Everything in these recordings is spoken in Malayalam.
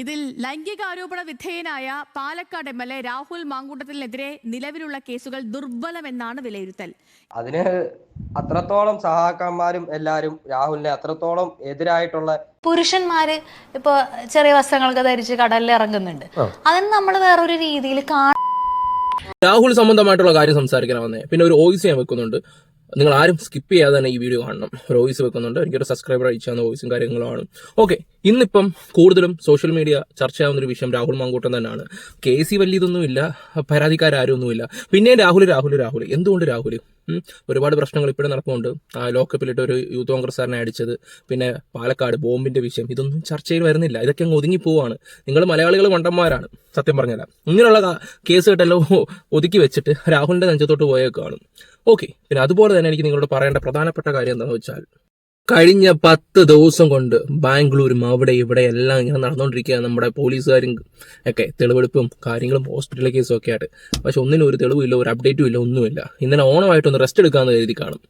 ഇതിൽ ലൈംഗികാരോപണ വിധേയനായ Palakkad M L A Rahul മാങ്കൂട്ടത്തിനെതിരെ നിലവിലുള്ള കേസുകൾ ദുർബലമെന്നാണ് വിലയിരുത്തൽ. അതിന് അത്രത്തോളം സഹാക്കന്മാരും എല്ലാരും രാഹുലിനെ അത്രത്തോളം എതിരായിട്ടുള്ള പുരുഷന്മാര് ഇപ്പൊ ചെറിയ വസ്ത്രങ്ങളൊക്കെ ധരിച്ച് കടലിൽ ഇറങ്ങുന്നുണ്ട്. അതിന് നമ്മൾ വേറൊരു രീതിയിൽ കാണാൻ രാഹുൽ സംബന്ധമായിട്ടുള്ള കാര്യം സംസാരിക്കാൻ വന്നേ പിന്നെ ഒരു വോയിസ് ഞാൻ വെക്കുന്നുണ്ട്. നിങ്ങൾ ആരും സ്കിപ്പ് ചെയ്യാതെ തന്നെ ഈ വീഡിയോ കാണണം. ഒരു വോയിസ് വെക്കുന്നുണ്ട്. എനിക്കൊരു സബ്സ്ക്രൈബർ അയച്ചു തന്ന വോയിസും കാര്യങ്ങളുമാണ്. ഓക്കെ ഇന്നിപ്പം കൂടുതലും സോഷ്യൽ മീഡിയ ചർച്ചയാവുന്ന ഒരു വിഷയം രാഹുൽ മാങ്കൂട്ടൻ തന്നെയാണ്. കെ സി വലിയതൊന്നുമില്ല പരാതിക്കാരൊന്നുമില്ല പിന്നെയും രാഹുൽ രാഹുൽ രാഹുൽ എന്തുകൊണ്ട് രാഹുൽ ഒരുപാട് പ്രശ്നങ്ങൾ ഇപ്പോഴും നടപ്പുണ്ട് ആ ലോക്കപ്പിലിട്ട് ഒരു യൂത്ത് കോൺഗ്രസ്സുകാരനെ അടിച്ചത്. പിന്നെ പാലക്കാട് ബോംബിന്റെ വിഷയം. ഇതൊന്നും ചർച്ചയിൽ വരുന്നില്ല. ഇതൊക്കെ അങ്ങ് ഒതുങ്ങി പോവാണ്. നിങ്ങൾ മലയാളികൾ മണ്ടന്മാരാണ്. സത്യം പറഞ്ഞാൽ ഇങ്ങനെയുള്ള കേസ് കേട്ടല്ലോ ഒതുക്കി വെച്ചിട്ട് രാഹുലിന്റെ നെഞ്ചത്തോട്ട് പോയേക്കാണ്. ഓക്കെ പിന്നെ അതുപോലെ തന്നെ എനിക്ക് നിങ്ങളോട് പറയേണ്ട പ്രധാനപ്പെട്ട കാര്യം എന്താണെന്ന് വെച്ചാൽ കഴിഞ്ഞ പത്ത് ദിവസം കൊണ്ട് ബാംഗ്ലൂരും അവിടെ ഇവിടെ എല്ലാം ഇങ്ങനെ നടന്നുകൊണ്ടിരിക്കുകയാണ് നമ്മുടെ പോലീസുകാരും ഒക്കെ. തെളിവെടുപ്പും കാര്യങ്ങളും ഹോസ്പിറ്റൽ കേസും ഒക്കെ ആയിട്ട്. പക്ഷെ ഒന്നിനും ഒരു തെളിവില്ല ഒരു അപ്ഡേറ്റും ഇല്ല ഒന്നുമില്ല. ഇന്നലെ ഓണമായിട്ടൊന്ന് റെസ്റ്റ് എടുക്കാന്ന് കരുതി കാണും.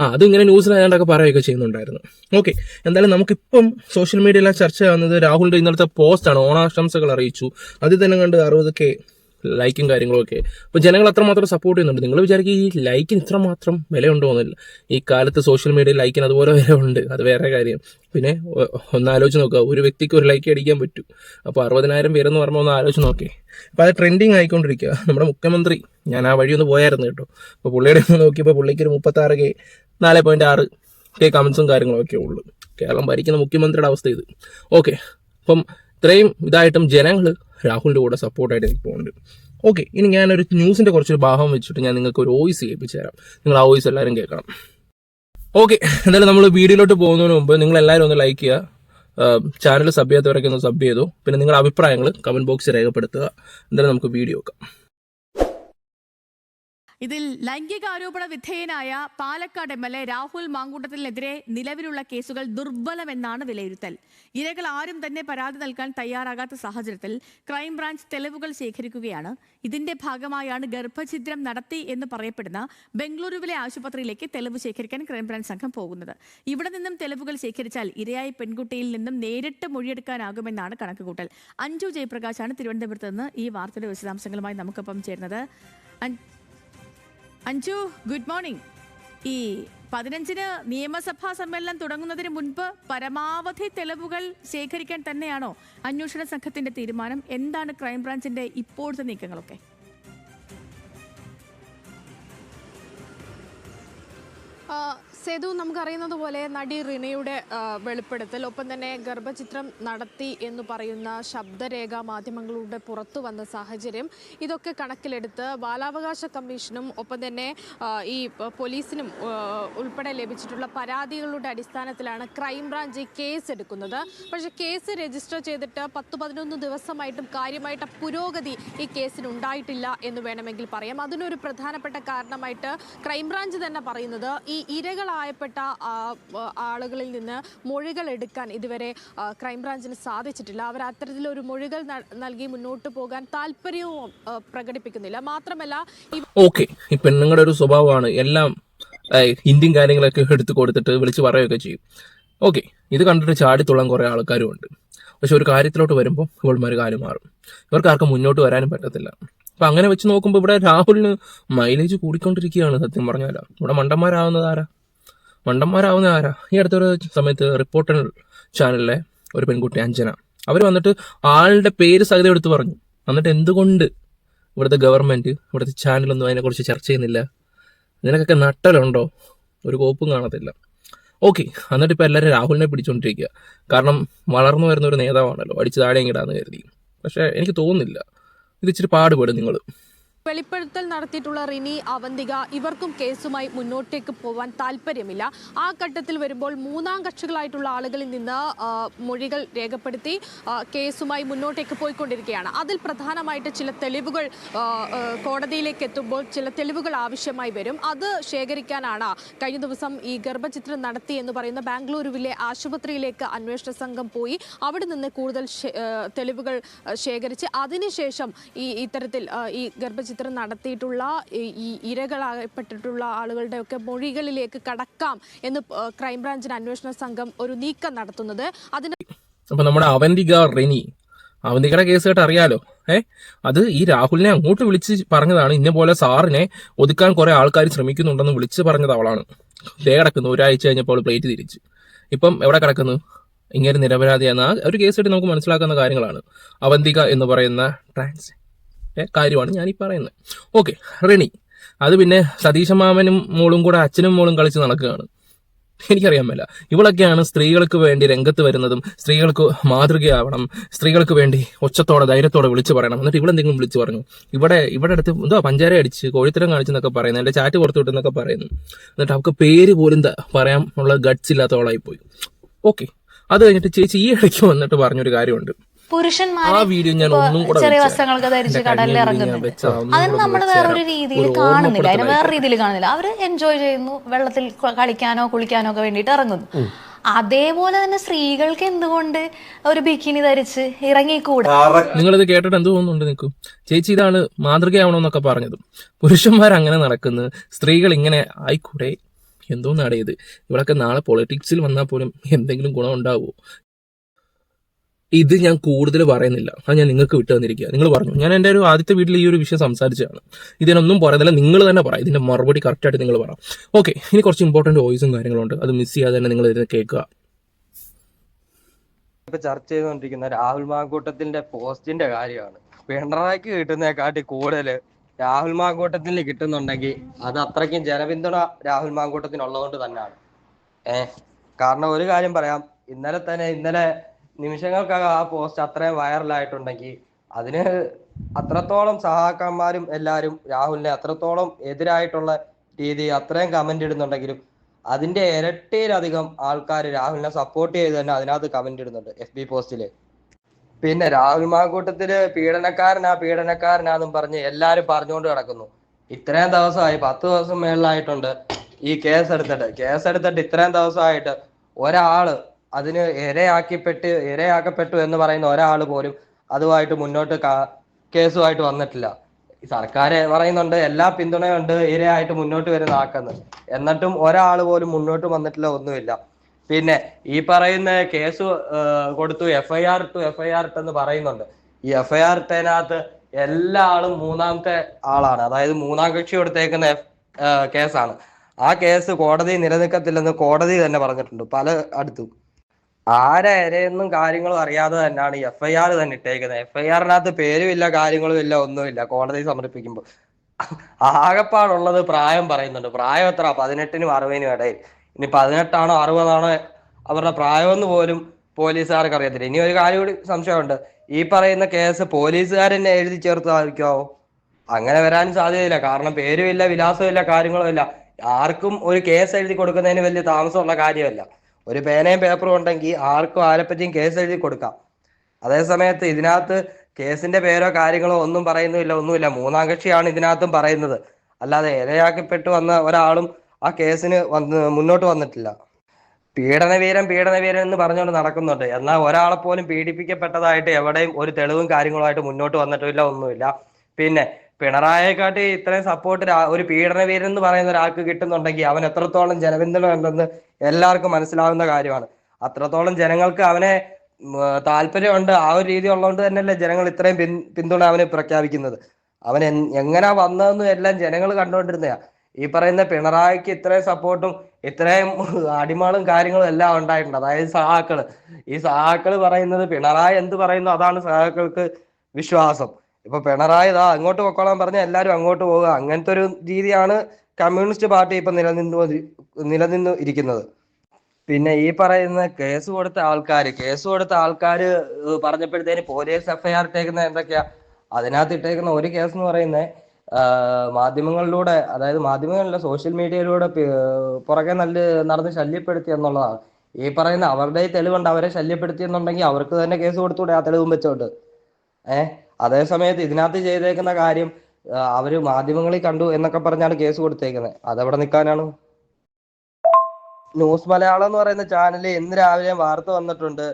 ആ അത് ഇങ്ങനെ ന്യൂസിലായതൊക്കെ പറയുകയൊക്കെ ചെയ്യുന്നുണ്ടായിരുന്നു. ഓക്കെ എന്തായാലും നമുക്കിപ്പം സോഷ്യൽ മീഡിയയിലെ ചർച്ച ആവുന്നത് രാഹുലിന്റെ ഇന്നലത്തെ പോസ്റ്റാണ് ഓണാശംസകൾ അറിയിച്ചു. അതിൽ തന്നെ കണ്ട് അറുപത് കെ ലൈക്കും കാര്യങ്ങളൊക്കെ. അപ്പോൾ അപ്പൊ ജനങ്ങൾ അത്രമാത്രം സപ്പോർട്ട് ചെയ്യുന്നുണ്ട്. നിങ്ങൾ വിചാരിക്കുക ഈ ലൈക്കിന് ഇത്രമാത്രം വിലയുണ്ടോ എന്നില്ല ഈ കാലത്ത് സോഷ്യൽ മീഡിയ ലൈക്കിന് അതുപോലെ വില ഉണ്ട് അത് വേറെ കാര്യം. പിന്നെ ഒന്ന് ആലോചിച്ച് നോക്കുക. ഒരു വ്യക്തിക്ക് ഒരു ലൈക്ക് അടിക്കാൻ പറ്റൂ. അപ്പോൾ അറുപതിനായിരം പേരെന്ന് പറയുമ്പോൾ ഒന്ന് ആലോചിച്ച് നോക്കേ. അപ്പോൾ അത് ട്രെൻഡിങ് ആയിക്കൊണ്ടിരിക്കുക. നമ്മുടെ മുഖ്യമന്ത്രി ഞാൻ ആ വഴി ഒന്ന് പോയായിരുന്നു കേട്ടോ. അപ്പോൾ പുള്ളിയുടെ ഒന്ന് നോക്കിയപ്പോൾ പുള്ളിക്ക് ഒരു മുപ്പത്താറ് കെ നാല് പോയിന്റ് ആറ് കെ കമൻസും കാര്യങ്ങളും ഒക്കെ ഉള്ളൂ. കേരളം ഭരിക്കുന്ന മുഖ്യമന്ത്രിയുടെ അവസ്ഥ ഇത്. ഓക്കെ അപ്പം ഇത്രയും ഇതായിട്ടും ജനങ്ങൾ രാഹുലിന്റെ കൂടെ സപ്പോർട്ടായിട്ട് എനിക്ക് പോകുന്നുണ്ട് ഓക്കെ ഇനി ഞാനൊരു ന്യൂസിന്റെ കുറച്ചൊരു ഭാഗം വെച്ചിട്ട് ഞാൻ നിങ്ങൾക്ക് ഒരു വോയിസ് കേൾപ്പിച്ചു തരാം. നിങ്ങൾ ആ വോയിസ് എല്ലാവരും കേൾക്കണം. ഓക്കെ എന്തായാലും നമ്മൾ വീഡിയോയിലോട്ട് പോകുന്നതിന് മുമ്പ് നിങ്ങൾ എല്ലാവരും ഒന്ന് ലൈക്ക് ചെയ്യുക. ചാനൽ സബ് ചെയ്യാത്തവരൊക്കെ ഒന്ന് സബ് ചെയ്തു. പിന്നെ നിങ്ങളുടെ അഭിപ്രായങ്ങൾ കമന്റ് ബോക്സിൽ രേഖപ്പെടുത്തുക. എന്തായാലും നമുക്ക് വീഡിയോ വെക്കാം ഇതിൽ ലൈംഗികാരോപണ വിധേയനായ Palakkad M L A Rahul മാങ്കൂട്ടത്തിനെതിരെ നിലവിലുള്ള കേസുകൾ ദുർബലമെന്നാണ് വിലയിരുത്തൽ. ഇരകൾ ആരും തന്നെ പരാതി നൽകാൻ തയ്യാറാകാത്ത സാഹചര്യത്തിൽ ക്രൈംബ്രാഞ്ച് തെളിവുകൾ ശേഖരിക്കുകയാണ്. ഇതിന്റെ ഭാഗമായാണ് ഗർഭഛിദ്രം നടത്തി എന്ന് പറയപ്പെടുന്ന ബംഗളൂരുവിലെ ആശുപത്രിയിലേക്ക് തെളിവ് ശേഖരിക്കാൻ ക്രൈംബ്രാഞ്ച് സംഘം പോകുന്നത്. ഇവിടെ നിന്നും തെളിവുകൾ ശേഖരിച്ചാൽ ഇരയായ പെൺകുട്ടിയിൽ നിന്നും നേരിട്ട് മൊഴിയെടുക്കാനാകുമെന്നാണ് കണക്കുകൂട്ടൽ. അഞ്ജു ജയപ്രകാശാണ് തിരുവനന്തപുരത്ത് നിന്ന് ഈ വാർത്തയുടെ വിശദാംശങ്ങളുമായി നമുക്കൊപ്പം ചേരുന്നത്. അഞ്ജു ഗുഡ് മോർണിംഗ് ഈ പതിനഞ്ചിന് നിയമസഭാ സമ്മേളനം തുടങ്ങുന്നതിന് മുൻപ് പരമാവധി തെളിവുകൾ ശേഖരിക്കാൻ തന്നെയാണോ അന്വേഷണ സംഘത്തിന്റെ തീരുമാനം? എന്താണ് ക്രൈംബ്രാഞ്ചിന്റെ ഇപ്പോഴത്തെ നീക്കങ്ങളൊക്കെ? സേതു നമുക്കറിയുന്നത് പോലെ നടി റിനയുടെ വെളിപ്പെടുത്തൽ ഒപ്പം തന്നെ ഗർഭചിത്രം നടത്തി എന്ന് പറയുന്ന ശബ്ദരേഖ മാധ്യമങ്ങളുടെ പുറത്തു വന്ന സാഹചര്യം ഇതൊക്കെ കണക്കിലെടുത്ത് ബാലാവകാശ കമ്മീഷനും ഒപ്പം തന്നെ ഈ പോലീസിനും ഉൾപ്പെടെ ലഭിച്ചിട്ടുള്ള പരാതികളുടെ അടിസ്ഥാനത്തിലാണ് ക്രൈംബ്രാഞ്ച് കേസ് എടുക്കുന്നത് പക്ഷേ കേസ് രജിസ്റ്റർ ചെയ്തിട്ട് പത്ത് പതിനൊന്ന് ദിവസമായിട്ടും കാര്യമായിട്ട് പുരോഗതി ഈ കേസിന് ഉണ്ടായിട്ടില്ല എന്ന് വേണമെങ്കിൽ പറയാം. അതിനൊരു പ്രധാനപ്പെട്ട കാരണമായിട്ട് ക്രൈംബ്രാഞ്ച് തന്നെ പറയുന്നത് ഈ ഇരകളായപ്പെട്ട ആ, ആളുകളിൽ നിന്ന് മൊഴികൾ എടുക്കാൻ ഇതുവരെ ക്രൈംബ്രാഞ്ചിന് സാധിച്ചിട്ടില്ല. അവർ അത്തരത്തിലൊരു മൊഴികൾ നൽകി മുന്നോട്ട് പോകാൻ താല്പര്യവും പ്രകടിപ്പിക്കുന്നില്ല. മാത്രമല്ല ഓക്കെ. ഈ പെണ്ണുങ്ങളുടെ ഒരു സ്വഭാവമാണ് എല്ലാം ഹിന്ദി കാര്യങ്ങളൊക്കെ എടുത്തു കൊടുത്തിട്ട് വിളിച്ച് പറയുകയൊക്കെ ചെയ്യും. ഓക്കെ. ഇത് കണ്ടിട്ട് ചാടിത്തുള്ളാൻ കുറേ ആൾക്കാരും ഉണ്ട്. പക്ഷെ ഒരു കാര്യത്തിലോട്ട് വരുമ്പോൾ ഇവൾമാർ കാര്യം മാറും. ഇവർക്ക് ആർക്കും മുന്നോട്ട് വരാനും പറ്റത്തില്ല. അപ്പൊ അങ്ങനെ വെച്ച് നോക്കുമ്പോൾ ഇവിടെ രാഹുലിന് മൈലേജ് കൂടിക്കൊണ്ടിരിക്കുകയാണ് സത്യം പറഞ്ഞാൽ ഇവിടെ മണ്ടന്മാരാവുന്നത് ആരാ? മണ്ടന്മാരാവുന്ന ആരാ? ഈ അടുത്തൊരു സമയത്ത് റിപ്പോർട്ടർ ചാനലിലെ ഒരു പെൺകുട്ടി അഞ്ജന. അവർ വന്നിട്ട് ആളുടെ പേര് സഹിതം എടുത്ത് പറഞ്ഞു. എന്നിട്ട് എന്തുകൊണ്ട് ഇവിടുത്തെ ഗവൺമെന്റ് ഇവിടുത്തെ ചാനലൊന്നും അതിനെക്കുറിച്ച് ചർച്ച ചെയ്യുന്നില്ല? നിനക്കൊക്കെ നട്ടലുണ്ടോ? ഒരു കോപ്പും കാണത്തില്ല. ഓക്കെ എന്നിട്ട് ഇപ്പം എല്ലാവരും രാഹുലിനെ പിടിച്ചുകൊണ്ടിരിക്കുക കാരണം വളർന്നു വരുന്ന ഒരു നേതാവാണല്ലോ. അടിച്ച് താഴെ കിടാന്ന് കരുതി. പക്ഷേ എനിക്ക് തോന്നുന്നില്ല. ഇത് ഇച്ചിരി പാടുപെടും നിങ്ങൾ വെളിപ്പെടുത്തൽ നടത്തിയിട്ടുള്ള റിനി അവന്തിക ഇവർക്കും കേസുമായി മുന്നോട്ടേക്ക് പോവാൻ താല്പര്യമില്ല. ആ ഘട്ടത്തിൽ വരുമ്പോൾ മൂന്നാം കക്ഷികളായിട്ടുള്ള ആളുകളിൽ നിന്ന് മൊഴികൾ രേഖപ്പെടുത്തി കേസുമായി മുന്നോട്ടേക്ക് പോയിക്കൊണ്ടിരിക്കുകയാണ്. അതിൽ പ്രധാനമായിട്ട് ചില തെളിവുകൾ കോടതിയിലേക്ക് എത്തുമ്പോൾ ചില തെളിവുകൾ ആവശ്യമായി വരും. അത് ശേഖരിക്കാനാണ് കഴിഞ്ഞ ദിവസം ഈ ഗർഭചിത്രം നടത്തി എന്ന് പറയുന്ന ബാംഗ്ലൂരുവിലെ ആശുപത്രിയിലേക്ക് അന്വേഷണ സംഘം പോയി. അവിടെ നിന്ന് കൂടുതൽ തെളിവുകൾ ശേഖരിച്ച് അതിനുശേഷം ഈ ഇത്തരത്തിൽ ഈ ഗർഭചിത്രം നടത്തിയിട്ടുള്ള ഈ- ഈ ഇരകളാകപ്പെട്ടിട്ടുള്ള ആളുകളുടെ ഒക്കെ മൊഴികളിലേക്ക് കടക്കാം എന്ന് ക്രൈംബ്രാഞ്ചിന് അന്വേഷണ സംഘം ഒരു നീക്കം നടത്തുന്നത്. അതിന് അപ്പൊ നമ്മുടെ അവന്തിക റെനി അവന്തികയുടെ കേസ് കേട്ട് അറിയാലോ? ഏ? അത് ഈ രാഹുലിനെ അങ്ങോട്ട് വിളിച്ച് പറഞ്ഞതാണ്. ഇന്ന പോലെ സാറിനെ ഒതുക്കാൻ കുറെ ആൾക്കാർ ശ്രമിക്കുന്നുണ്ടെന്ന് വിളിച്ച് പറഞ്ഞത് അവളാണ്. ദേ കിടക്കുന്നു. ഒരാഴ്ച കഴിഞ്ഞപ്പോൾ പ്ലേറ്റ് തിരിച്ചു. ഇപ്പം എവിടെ കിടക്കുന്നു? ഇങ്ങനെ നിരപരാധിയെന്ന ആ ഒരു കേസ് ആയിട്ട് നമുക്ക് മനസ്സിലാക്കുന്ന കാര്യങ്ങളാണ്. അവന്തിക എന്ന് പറയുന്ന ട്രാൻസ്. കാര്യമാണ് ഞാൻ ഈ പറയുന്നത്. ഓക്കെ റെണി അത് പിന്നെ സതീശ മാമനും മോളും കൂടെ അച്ഛനും മോളും കളിച്ച് നടക്കുകയാണ്. എനിക്കറിയാൻ മേല. ഇവളൊക്കെയാണ് സ്ത്രീകൾക്ക് വേണ്ടി രംഗത്ത് വരുന്നതും സ്ത്രീകൾക്ക് മാതൃകയാവണം സ്ത്രീകൾക്ക് വേണ്ടി ഒച്ചത്തോടെ ധൈര്യത്തോടെ വിളിച്ചു പറയണം. എന്നിട്ട് ഇവളെന്തെങ്കിലും വിളിച്ചു പറഞ്ഞു. ഇവിടെ ഇവിടെ അടുത്ത് എന്തോ പഞ്ചാര അടിച്ച് കോഴിത്തരം കാണിച്ചെന്നൊക്കെ പറയുന്നു. എന്റെ ചാറ്റ് പുറത്തു വിട്ടെന്നൊക്കെ പറയുന്നു. എന്നിട്ട് അവൾക്ക് പേര് പോലും പറയാൻ ഉള്ള ഗട്സ് ഇല്ലാത്തവളായി പോയി ഓക്കെ അത് കഴിഞ്ഞിട്ട് ചേച്ചി ഈ ഇടയ്ക്ക് വന്നിട്ട് പറഞ്ഞൊരു കാര്യമുണ്ട്. പുരുഷന്മാര് വീഡിയോ ഞാൻ ഒന്നും കൂടെ ചെറിയ. വസ്ത്രങ്ങളൊക്കെ ധരിച്ച് കടലിൽ ഇറങ്ങുന്നുണ്ട് അതിന് നമ്മൾ വേറൊരു രീതിയിൽ കാണുന്നില്ല. അതിന് വേറെ രീതിയിൽ കാണുന്നില്ല. അവർ എൻജോയ് ചെയ്യുന്നു. വെള്ളത്തിൽ കളിക്കാനോ കുളിക്കാനോ ഒക്കെ വേണ്ടിയിട്ട് ഇറങ്ങുന്നു. അതേപോലെ തന്നെ സ്ത്രീകൾക്ക് എന്തുകൊണ്ട് ഒരു ബിക്കിനി ധരിച്ച് ഇറങ്ങിക്കൂടാ? നിങ്ങളിത് കേട്ടിട്ട് എന്ത് തോന്നുന്നുണ്ട് നിൽക്കും ചേച്ചി ഇതാണ് മാതൃകയാവണമെന്നൊക്കെ പറഞ്ഞത്. പുരുഷന്മാർ അങ്ങനെ നടക്കുന്നു. സ്ത്രീകൾ ഇങ്ങനെ ആയിക്കൂടെ? എന്തോ നടയത് ഇവളൊക്കെ നാളെ പൊളിറ്റിക്സിൽ വന്നാൽ പോലും എന്തെങ്കിലും ഗുണം ഉണ്ടാവുമോ? ഇത് ഞാൻ കൂടുതൽ പറയുന്നില്ല. അത് ഞാൻ നിങ്ങൾക്ക് വിട്ടു തന്നിരിക്കുക. നിങ്ങൾ പറഞ്ഞു. ഞാൻ എന്റെ ഒരു ആദ്യത്തെ വീട്ടിൽ ഈ ഒരു വിഷയം സംസാരിച്ചതാണ്. ഇതിനൊന്നും പറയുന്നില്ല നിങ്ങൾ തന്നെ പറ. ഇതിന്റെ മറുപടി കറക്റ്റായിട്ട് നിങ്ങൾ പറ. ഓക്കെ ഇനി കുറച്ച് ഇമ്പോർട്ടന്റ് വോയിസും കാര്യങ്ങളുണ്ട്. അത് മിസ് ചെയ്യാതെ തന്നെ നിങ്ങൾ ഇതിനെ കേൾക്കുക. ഇപ്പൊ ചർച്ച ചെയ്തുകൊണ്ടിരിക്കുന്ന രാഹുൽ മാങ്കൂട്ടത്തിന്റെ പോസ്റ്റിന്റെ കാര്യമാണ്. പിണറായിക്ക് കിട്ടുന്നതിനെക്കാട്ടി കൂടുതൽ രാഹുൽ മാങ്കൂട്ടത്തിന് കിട്ടുന്നുണ്ടെങ്കിൽ അത് അത്രയ്ക്കും ജനപിന്തുണ രാഹുൽ മാങ്കൂട്ടത്തിനുള്ളതുകൊണ്ട് തന്നെയാണ്. ഏഹ് കാരണം ഒരു കാര്യം പറയാം. ഇന്നലെ തന്നെ ഇന്നലെ നിമിഷങ്ങൾക്കകം ആ പോസ്റ്റ് അത്രയും വൈറലായിട്ടുണ്ടെങ്കിൽ അതിന് അത്രത്തോളം സഹാക്കന്മാരും എല്ലാവരും രാഹുലിനെ അത്രത്തോളം എതിരായിട്ടുള്ള രീതി അത്രയും കമന്റ് ഇടുന്നുണ്ടെങ്കിലും അതിന്റെ ഇരട്ടിയിലധികം ആൾക്കാർ രാഹുലിനെ സപ്പോർട്ട് ചെയ്ത് തന്നെ അതിനകത്ത് കമന്റ് ഇടുന്നുണ്ട് എഫ് ബി പോസ്റ്റിൽ പിന്നെ രാഹുൽ മാങ്കൂട്ടത്തിൽ പീഡനക്കാരനാ പീഡനക്കാരനാന്നും പറഞ്ഞ് എല്ലാരും പറഞ്ഞുകൊണ്ട് കിടക്കുന്നു. ഇത്രയും ദിവസമായി പത്ത് ദിവസം മേളിലായിട്ടുണ്ട് ഈ കേസ് എടുത്തിട്ട് കേസ് എടുത്തിട്ട് ഇത്രയും ദിവസമായിട്ട് ഒരാൾ അതിന് ഇരയാക്കിപ്പെട്ട് ഇരയാക്കപ്പെട്ടു എന്ന് പറയുന്ന ഒരാൾ പോലും അതുമായിട്ട് മുന്നോട്ട് കേസുമായിട്ട് വന്നിട്ടില്ല. സർക്കാർ പറയുന്നുണ്ട് എല്ലാ പിന്തുണയുണ്ട് ഇരയായിട്ട് മുന്നോട്ട് വരുന്ന ആക്കെന്ന് എന്നിട്ടും ഒരാൾ പോലും മുന്നോട്ട് വന്നിട്ടില്ല ഒന്നുമില്ല. പിന്നെ ഈ പറയുന്ന കേസ് കൊടുത്തു FIR to F I R എന്ന് പറയുന്നുണ്ട്. ഈ എഫ്ഐആർ ഇട്ടതിനകത്ത് എല്ലാ ആളും മൂന്നാമത്തെ ആളാണ്. അതായത് മൂന്നാം കക്ഷി കൊടുത്തേക്കുന്ന കേസാണ്. ആ കേസ് കോടതി നിലനിൽക്കത്തില്ലെന്ന് കോടതി തന്നെ പറഞ്ഞിട്ടുണ്ട് പല അടുത്തും. ആരെ കാര്യങ്ങളും അറിയാതെ തന്നെയാണ് എഫ് ഐ ആർ തന്നെ ഇട്ടേക്കുന്നത് എഫ് ഐ ആറിനകത്ത് പേരുമില്ല കാര്യങ്ങളും ഇല്ല ഒന്നുമില്ല. കോടതി സമർപ്പിക്കുമ്പോൾ ആകെപ്പാടുള്ളത് പ്രായം പറയുന്നുണ്ട്. പ്രായം എത്ര? പതിനെട്ടിനും അറുപതിനും ഇടയിൽ. ഇനി പതിനെട്ടാണോ അറുപതാണോ അവരുടെ പ്രായമെന്ന് പോലും പോലീസുകാർക്ക് അറിയത്തില്ല. ഇനി ഒരു കാര്യം കൂടി സംശയമുണ്ട്. ഈ പറയുന്ന കേസ് പോലീസുകാരെന്നെ എഴുതി ചേർത്തായിരിക്കാവോ? അങ്ങനെ വരാൻ സാധ്യതയില്ല. കാരണം പേരുമില്ല വിലാസമില്ല കാര്യങ്ങളും ഇല്ല. ആർക്കും ഒരു കേസ് എഴുതി കൊടുക്കുന്നതിന് വലിയ താമസമുള്ള കാര്യമല്ല. ഒരു പേനയും പേപ്പറും ഉണ്ടെങ്കിൽ ആർക്കും ആരെപ്പറ്റിയും കേസ് എഴുതി കൊടുക്കാം. അതേ സമയത്ത് ഇതിനകത്ത് കേസിന്റെ പേരോ കാര്യങ്ങളോ ഒന്നും പറയുന്നില്ല ഒന്നുമില്ല. മൂന്നാം കക്ഷിയാണ് ഇതിനകത്തും പറയുന്നത്. അല്ലാതെ ഇരയാക്കപ്പെട്ടു വന്ന ഒരാളും ആ കേസിന് വന്ന് മുന്നോട്ട് വന്നിട്ടില്ല. പീഡനവീരൻ പീഡനവീരൻ എന്ന് പറഞ്ഞുകൊണ്ട് നടക്കുന്നുണ്ട്. എന്നാൽ ഒരാളെ പോലും പീഡിപ്പിക്കപ്പെട്ടതായിട്ട് എവിടെയും ഒരു തെളിവും കാര്യങ്ങളുമായിട്ട് മുന്നോട്ട് വന്നിട്ടില്ല ഒന്നുമില്ല. പിന്നെ പിണറായിയെക്കാട്ടി ഇത്രയും സപ്പോർട്ട് ഒരു പീഡനവീരൻ എന്ന് പറയുന്ന ഒരാൾക്ക് കിട്ടുന്നുണ്ടെങ്കിൽ അവൻ എത്രത്തോളം ജനപിന്തുണ ഉണ്ടെന്ന് എല്ലാവർക്കും മനസ്സിലാവുന്ന കാര്യമാണ്. അത്രത്തോളം ജനങ്ങൾക്ക് അവനെ താല്പര്യമുണ്ട്. ആ ഒരു രീതി ഉള്ളതുകൊണ്ട് തന്നെയല്ലേ ജനങ്ങൾ ഇത്രയും പിൻ പിന്തുണ അവനെ പ്രഖ്യാപിക്കുന്നത്. അവൻ എങ്ങനാ വന്നതെന്നും എല്ലാം ജനങ്ങൾ കണ്ടുകൊണ്ടിരുന്നയാ. ഈ പറയുന്ന പിണറായിക്ക് ഇത്രയും സപ്പോർട്ടും ഇത്രയും അടിമാളും കാര്യങ്ങളും എല്ലാം ഉണ്ടായിട്ടുണ്ട്. അതായത് സഹാക്കൾ. ഈ സഹാക്കൾ പറയുന്നത് പിണറായി എന്ത് പറയുന്നു അതാണ് സഹാക്കൾക്ക് വിശ്വാസം. ഇപ്പൊ പിണറായി ഇതാ അങ്ങോട്ട് പൊക്കോളാൻ പറഞ്ഞ എല്ലാവരും അങ്ങോട്ട് പോവുക. അങ്ങനത്തെ ഒരു രീതിയാണ് കമ്മ്യൂണിസ്റ്റ് പാർട്ടി ഇപ്പൊ നിലനിന്നു നിലനിന്നു ഇരിക്കുന്നത്. പിന്നെ ഈ പറയുന്ന കേസ് കൊടുത്ത ആൾക്കാർ കേസ് കൊടുത്ത ആൾക്കാർ പറഞ്ഞപ്പോഴത്തേന് പോലീസ് എഫ്ഐആർ ഇട്ടേക്കുന്ന എന്തൊക്കെയാ? അതിനകത്ത് ഇട്ടേക്കുന്ന ഒരു കേസ് എന്ന് പറയുന്നത് മാധ്യമങ്ങളിലൂടെ അതായത് മാധ്യമങ്ങളിലെ സോഷ്യൽ മീഡിയയിലൂടെ പുറകെ നല്ല നടന്ന് ശല്യപ്പെടുത്തി എന്നുള്ളതാണ്. ഈ പറയുന്ന അവരുടെ തെളിവുണ്ട് അവരെ ശല്യപ്പെടുത്തി എന്നുണ്ടെങ്കിൽ അവർക്ക് തന്നെ കേസ് കൊടുത്തൂടെ ആ തെളിവും വെച്ചോണ്ട്. ഏഹ് അതേ സമയത്ത് ഇതിനകത്ത് ചെയ്തേക്കുന്ന കാര്യം അവർ മാധ്യമങ്ങളിൽ കണ്ടു എന്നൊക്കെ പറഞ്ഞാണ് കേസ് കൊടുത്തേക്കുന്നത്. അതെവിടെ നിൽക്കാനാണ്? ന്യൂസ് മലയാളം എന്ന് പറയുന്ന ചാനലിൽ ഇന്ന് രാവിലെ വാർത്ത വന്നിട്ടുണ്ട്.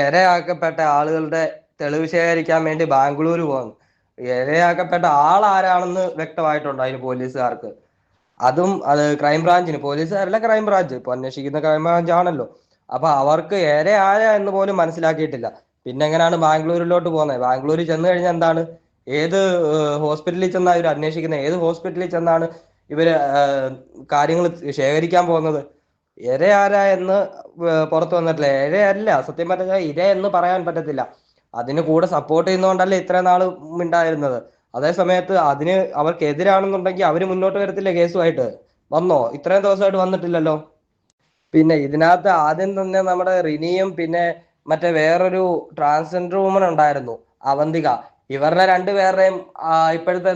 ഇരയാക്കപ്പെട്ട ആളുകളുടെ തെളിവ് ശേഖരിക്കാൻ വേണ്ടി ബാംഗ്ലൂർ പോകുന്നു ഇരയാക്കപ്പെട്ട ആൾ ആരാണെന്ന് വ്യക്തമായിട്ടുണ്ട് അതിന് പോലീസുകാർക്ക്. അതും അത് ക്രൈംബ്രാഞ്ചിന് പോലീസുകാരല്ല ക്രൈംബ്രാഞ്ച്. ഇപ്പൊ അന്വേഷിക്കുന്ന ക്രൈംബ്രാഞ്ച് ആണല്ലോ. അപ്പൊ അവർക്ക് ഇര ആരാ എന്ന് പോലും മനസ്സിലാക്കിയിട്ടില്ല. പിന്നെ എങ്ങനെയാണ് ബാംഗ്ലൂരിലോട്ട് പോകുന്നത് ബാംഗ്ലൂരിൽ ചെന്ന് കഴിഞ്ഞാൽ എന്താണ്? ഏത് ഹോസ്പിറ്റലിൽ ചെന്നാണ് ഇവർ അന്വേഷിക്കുന്നത് ഏത് ഹോസ്പിറ്റലിൽ ചെന്നാണ് ഇവർ കാര്യങ്ങൾ ശേഖരിക്കാൻ പോകുന്നത്? ഇര ആരാ എന്ന് പുറത്തു വന്നിട്ടില്ല. ഇര അല്ല സത്യം പറഞ്ഞാൽ ഇര എന്ന് പറയാൻ പറ്റത്തില്ല. അതിന് കൂടെ സപ്പോർട്ട് ചെയ്യുന്നതുകൊണ്ടല്ലേ ഇത്രയും നാൾ ഉണ്ടായിരുന്നത് അതേ സമയത്ത് അതിന് അവർക്ക് എതിരാണെന്നുണ്ടെങ്കിൽ അവർ മുന്നോട്ട് വരത്തില്ല കേസുമായിട്ട്? വന്നോ? ഇത്രയും ദിവസമായിട്ട് വന്നിട്ടില്ലല്ലോ. പിന്നെ ഇതിനകത്ത് ആദ്യം തന്നെ നമ്മുടെ റിനിയും പിന്നെ മറ്റേ വേറൊരു ട്രാൻസ്ജെൻഡർ വുമൺ ഉണ്ടായിരുന്നു അവന്തിക. ഇവരുടെ രണ്ടുപേരുടെയും ഇപ്പോഴത്തെ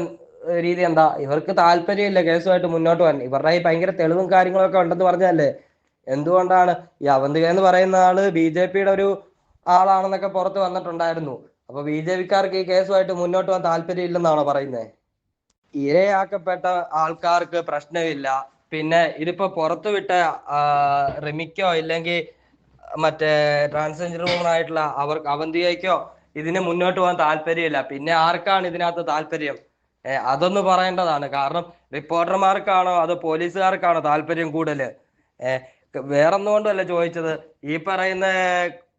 രീതി എന്താ? ഇവർക്ക് താല്പര്യമില്ല കേസുമായിട്ട് മുന്നോട്ട് പോകാൻ. ഇവരുടെ ഈ ഭയങ്കര തെളിവും കാര്യങ്ങളൊക്കെ ഉണ്ടെന്ന് പറഞ്ഞല്ലേ എന്തുകൊണ്ടാണ് ഈ അവന്തിക എന്ന് പറയുന്ന ആൾ ബി ജെ പിയുടെ ഒരു ആളാണെന്നൊക്കെ പുറത്ത് വന്നിട്ടുണ്ടായിരുന്നു. അപ്പൊ ബി ജെ പിക്കാർക്ക് ഈ കേസുമായിട്ട് മുന്നോട്ട് പോകാൻ താല്പര്യം ഇല്ലെന്നാണോ പറയുന്നത് ഇരയാക്കപ്പെട്ട ആൾക്കാർക്ക് പ്രശ്നമില്ല. പിന്നെ ഇതിപ്പോ പുറത്തുവിട്ട റിമിക്കോ ഇല്ലെങ്കിൽ മറ്റേ ട്രാൻസ്ജെൻഡർ വുമൺ ആയിട്ടുള്ള അവർ അവന്തികയ്ക്കോ ഇതിന് മുന്നോട്ട് പോകാൻ താല്പര്യമില്ല. പിന്നെ ആർക്കാണ് ഇതിനകത്ത് താല്പര്യം? അതൊന്ന് പറയേണ്ടതാണ്. കാരണം റിപ്പോർട്ടർമാർക്കാണോ അതോ പോലീസുകാർക്കാണോ താല്പര്യം കൂടുതൽ ഏഹ് വേറൊന്നും കൊണ്ടല്ല ചോദിച്ചത്. ഈ പറയുന്ന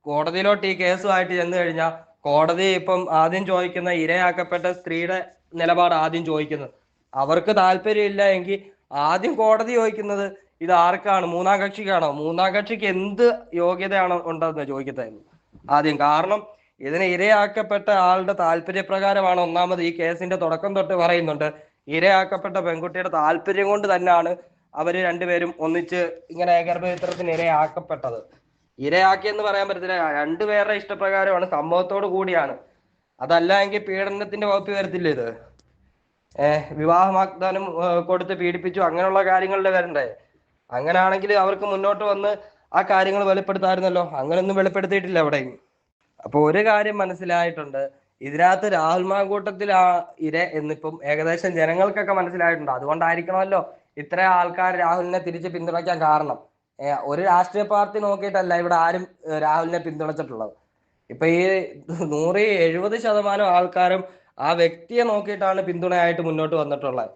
കോടതിയിലോട്ട് ഈ കേസുമായിട്ട് ചെന്ന് കഴിഞ്ഞാൽ കോടതി ഇപ്പം ആദ്യം ചോദിക്കുന്ന ഇരയാക്കപ്പെട്ട സ്ത്രീയുടെ നിലപാട് ആദ്യം ചോദിക്കുന്നത്. അവർക്ക് താല്പര്യമില്ല എങ്കിൽ ആദ്യം കോടതി ചോദിക്കുന്നത് ഇത് ആർക്കാണ്? മൂന്നാം കക്ഷിക്കാണോ? മൂന്നാം കക്ഷിക്ക് എന്ത് യോഗ്യതയാണ് ഉണ്ടെന്ന് ചോദിക്കത്തായിരുന്നു ആദ്യം കാരണം ഇതിനെ ഇരയാക്കപ്പെട്ട ആളുടെ താല്പര്യപ്രകാരമാണ് ഒന്നാമത് ഈ കേസിന്റെ തുടക്കം തൊട്ട് പറയുന്നുണ്ട്. ഇരയാക്കപ്പെട്ട പെൺകുട്ടിയുടെ താല്പര്യം കൊണ്ട് തന്നെയാണ് അവർ രണ്ടുപേരും ഒന്നിച്ച് ഇങ്ങനെ ഗർഭചിത്രത്തിന് ഇരയാക്കപ്പെട്ടത്. ഇരയാക്കിയെന്ന് പറയാൻ പറ്റത്തില്ല. രണ്ടുപേരുടെ ഇഷ്ടപ്രകാരമാണ് സംഭവത്തോട് കൂടിയാണ്. അതല്ല എങ്കിൽ പീഡനത്തിന്റെ വകുപ്പ് വരത്തില്ല ഇത്? ഏഹ് വിവാഹ വാഗ്ദാനം കൊടുത്ത് പീഡിപ്പിച്ചു അങ്ങനെയുള്ള കാര്യങ്ങളിൽ വരണ്ടേ? അങ്ങനെയാണെങ്കിൽ അവർക്ക് മുന്നോട്ട് വന്ന് ആ കാര്യങ്ങൾ വെളിപ്പെടുത്താമായിരുന്നല്ലോ അങ്ങനൊന്നും വെളിപ്പെടുത്തിയിട്ടില്ല അവിടെ. അപ്പോൾ ഒരു കാര്യം മനസ്സിലായിട്ടുണ്ട്. ഇതിനകത്ത് രാഹുൽ മാങ്കൂട്ടത്തിൽ ആ ഇര എന്നിപ്പം ഏകദേശം ജനങ്ങൾക്കൊക്കെ മനസ്സിലായിട്ടുണ്ട്. അതുകൊണ്ടായിരിക്കണമല്ലോ ഇത്ര ആൾക്കാർ രാഹുലിനെ തിരിച്ച് പിന്തുണയ്ക്കാൻ കാരണം. ഒരു രാഷ്ട്രീയ പാർട്ടി നോക്കിയിട്ടല്ല ഇവിടെ ആരും രാഹുലിനെ പിന്തുണച്ചിട്ടുള്ളത്. ഇപ്പൊ ഈ നൂറ് എഴുപത് ശതമാനം ആൾക്കാരും ആ വ്യക്തിയെ നോക്കിയിട്ടാണ് പിന്തുണയായിട്ട് മുന്നോട്ട് വന്നിട്ടുള്ളത്.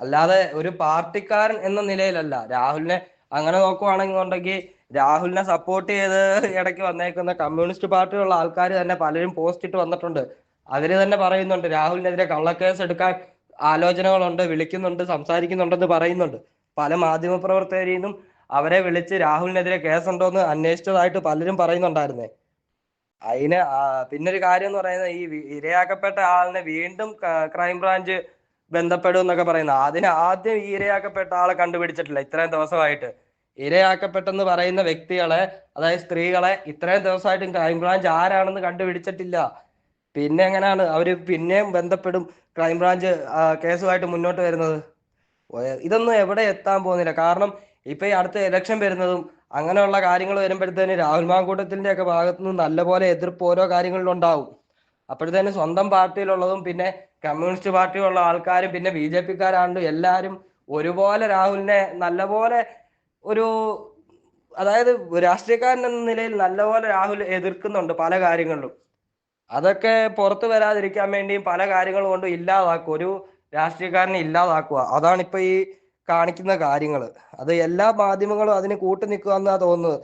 അല്ലാതെ ഒരു പാർട്ടിക്കാരൻ എന്ന നിലയിലല്ല. രാഹുലിനെ അങ്ങനെ നോക്കുവാണെന്നുണ്ടെങ്കിൽ രാഹുലിനെ സപ്പോർട്ട് ചെയ്ത് ഇടയ്ക്ക് വന്നേക്കുന്ന കമ്മ്യൂണിസ്റ്റ് പാർട്ടിയിലുള്ള ആൾക്കാർ തന്നെ പലരും പോസ്റ്റ് ഇട്ട് വന്നിട്ടുണ്ട്. അവർ തന്നെ പറയുന്നുണ്ട് രാഹുലിനെതിരെ കള്ളക്കേസ് എടുക്കാൻ ആലോചനകളുണ്ട് വിളിക്കുന്നുണ്ട് സംസാരിക്കുന്നുണ്ടെന്ന് പറയുന്നുണ്ട്. പല മാധ്യമ പ്രവർത്തകരിൽ നിന്നും അവരെ വിളിച്ച് രാഹുലിനെതിരെ കേസുണ്ടോന്ന് അന്വേഷിച്ചതായിട്ട് പലരും പറയുന്നുണ്ടായിരുന്നേ. അതിന് പിന്നൊരു കാര്യം എന്ന് പറയുന്നത് ഈ ഇരയാക്കപ്പെട്ട ആളിനെ വീണ്ടും ക്രൈംബ്രാഞ്ച് ബന്ധപ്പെടും എന്നൊക്കെ പറയുന്നത്. അതിന് ആദ്യം ഇരയാക്കപ്പെട്ട ആളെ കണ്ടുപിടിച്ചിട്ടില്ല ഇത്രയും ദിവസമായിട്ട്. ഇരയാക്കപ്പെട്ടെന്ന് പറയുന്ന വ്യക്തികളെ അതായത് സ്ത്രീകളെ ഇത്രയും ദിവസമായിട്ടും ക്രൈംബ്രാഞ്ച് ആരാണെന്ന് കണ്ടുപിടിച്ചിട്ടില്ല. പിന്നെ എങ്ങനെയാണ് അവർ പിന്നെയും ബന്ധപ്പെടും ക്രൈംബ്രാഞ്ച് ആ, കേസുമായിട്ട് മുന്നോട്ട് വരുന്നത്? ഇതൊന്നും എവിടെ എത്താൻ പോകുന്നില്ല. കാരണം ഇപ്പൊ ഈ അടുത്ത ഇലക്ഷൻ വരുന്നതും അങ്ങനെയുള്ള കാര്യങ്ങൾ വരുമ്പോഴത്തേന് രാഹുൽ മാങ്കൂട്ടത്തിന്റെ ഒക്കെ ഭാഗത്തു നിന്ന് നല്ലപോലെ എതിർപ്പ് ഓരോ കാര്യങ്ങളിലും ഉണ്ടാവും അപ്പോഴത്തേന് സ്വന്തം പാർട്ടിയിലുള്ളതും പിന്നെ കമ്മ്യൂണിസ്റ്റ് പാർട്ടിയുള്ള ആൾക്കാരും പിന്നെ ബി ജെ പിക്കാരാണ്ടും എല്ലാവരും ഒരുപോലെ രാഹുലിനെ നല്ലപോലെ ഒരു അതായത് രാഷ്ട്രീയക്കാരൻ എന്ന നിലയിൽ നല്ലപോലെ രാഹുൽ എതിർക്കുന്നുണ്ട് പല കാര്യങ്ങളിലും. അതൊക്കെ പുറത്തു വരാതിരിക്കാൻ വേണ്ടിയും പല കാര്യങ്ങൾ കൊണ്ട് ഇല്ലാതാക്കും ഒരു രാഷ്ട്രീയക്കാരനെ ഇല്ലാതാക്കുക. അതാണ് ഇപ്പൊ ഈ കാണിക്കുന്ന കാര്യങ്ങൾ അത് എല്ലാ മാധ്യമങ്ങളും അതിന് കൂട്ടു നിൽക്കുക എന്നാ തോന്നുന്നത്.